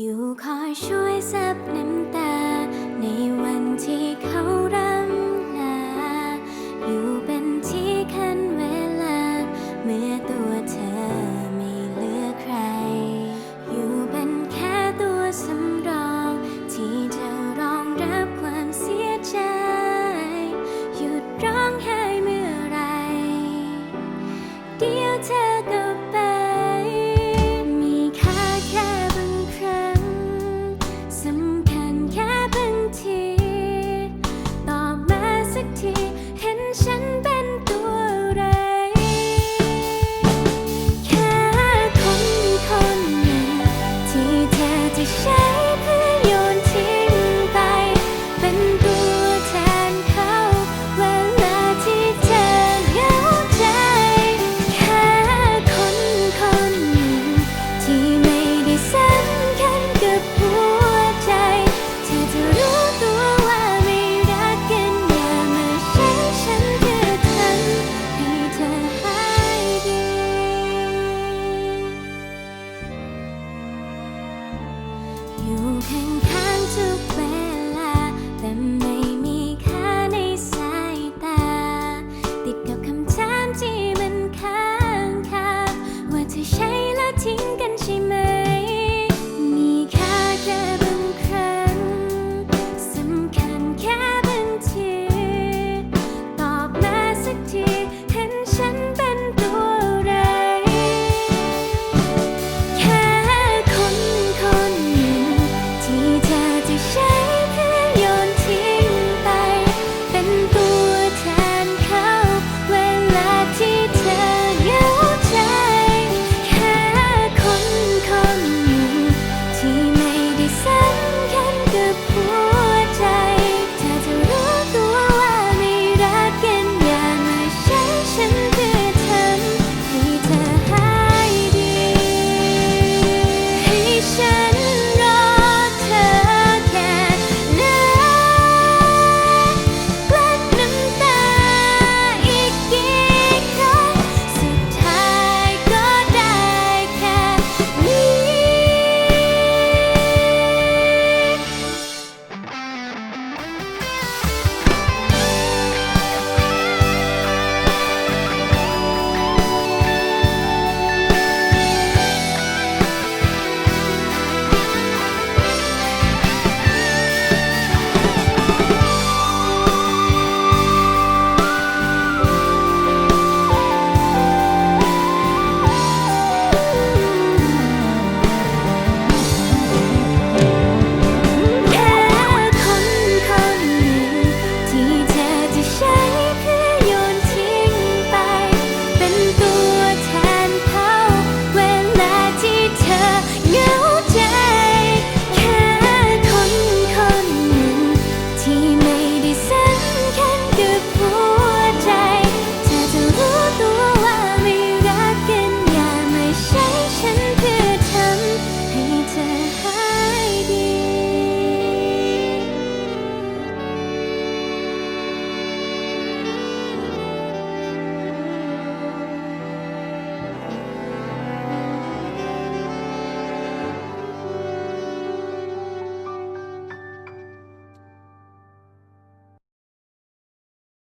อยู่คอยช่วยซับน้ำตา ในวันที่เขารัก อยู่ข้างๆทุกเวลา แต่ไม่มีค่าในสายตา ติดกับคำถามที่มันค้างคาว่าเธอใช้แล้วทิ้ง